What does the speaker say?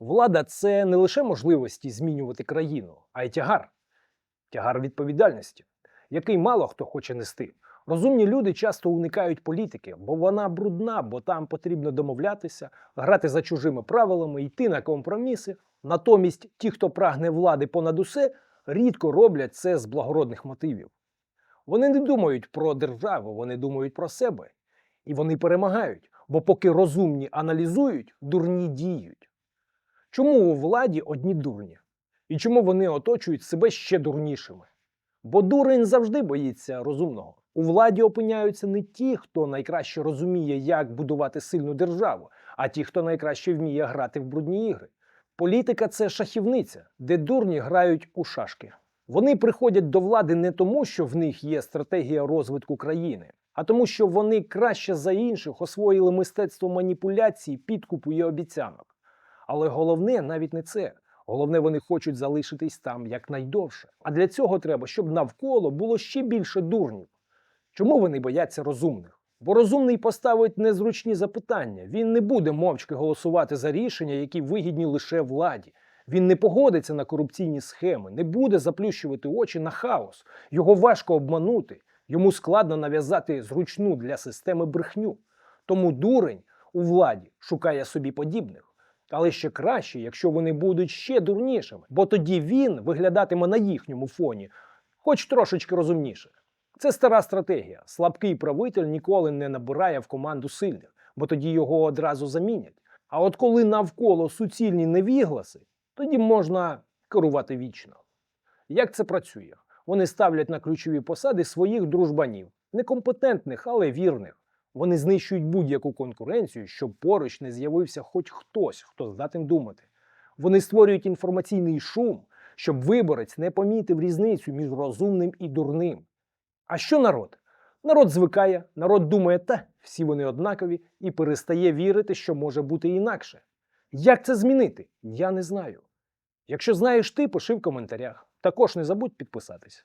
Влада це не лише можливості змінювати країну, а й тягар. Тягар відповідальності, який мало хто хоче нести. Розумні люди часто уникають політики, бо вона брудна, бо там потрібно домовлятися, грати за чужими правилами, йти на компроміси. Натомість ті, хто прагне влади понад усе, рідко роблять це з благородних мотивів. Вони не думають про державу, вони думають про себе. І вони перемагають, бо поки розумні аналізують, дурні діють. Чому у владі одні дурні? І чому вони оточують себе ще дурнішими? Бо дурень завжди боїться розумного. У владі опиняються не ті, хто найкраще розуміє, як будувати сильну державу, а ті, хто найкраще вміє грати в брудні ігри. Політика це шахівниця, де дурні грають у шашки. Вони приходять до влади не тому, що в них є стратегія розвитку країни, а тому, що вони краще за інших освоїли мистецтво маніпуляцій, підкупу і обіцянок. Але головне навіть не це. Головне, вони хочуть залишитись там якнайдовше. А для цього треба, щоб навколо було ще більше дурнів. Чому вони бояться розумних? Бо розумний поставить незручні запитання. Він не буде мовчки голосувати за рішення, які вигідні лише владі. Він не погодиться на корупційні схеми, не буде заплющувати очі на хаос. Його важко обманути, йому складно нав'язати зручну для системи брехню. Тому дурень у владі шукає собі подібних. Але ще краще, якщо вони будуть ще дурнішими, бо тоді він виглядатиме на їхньому фоні, хоч трошечки розумніше. Це стара стратегія. Слабкий правитель ніколи не набирає в команду сильних, бо тоді його одразу замінять. А от коли навколо суцільні невігласи, тоді можна керувати вічно. Як це працює? Вони ставлять на ключові посади своїх дружбанів, некомпетентних, але вірних. Вони знищують будь-яку конкуренцію, щоб поруч не з'явився хоч хтось, хто здатен думати. Вони створюють інформаційний шум, щоб виборець не помітив різницю між розумним і дурним. А що народ? Народ звикає, народ думає, та всі вони однакові, і перестає вірити, що може бути інакше. Як це змінити? Я не знаю. Якщо знаєш ти, пиши в коментарях. Також не забудь підписатись.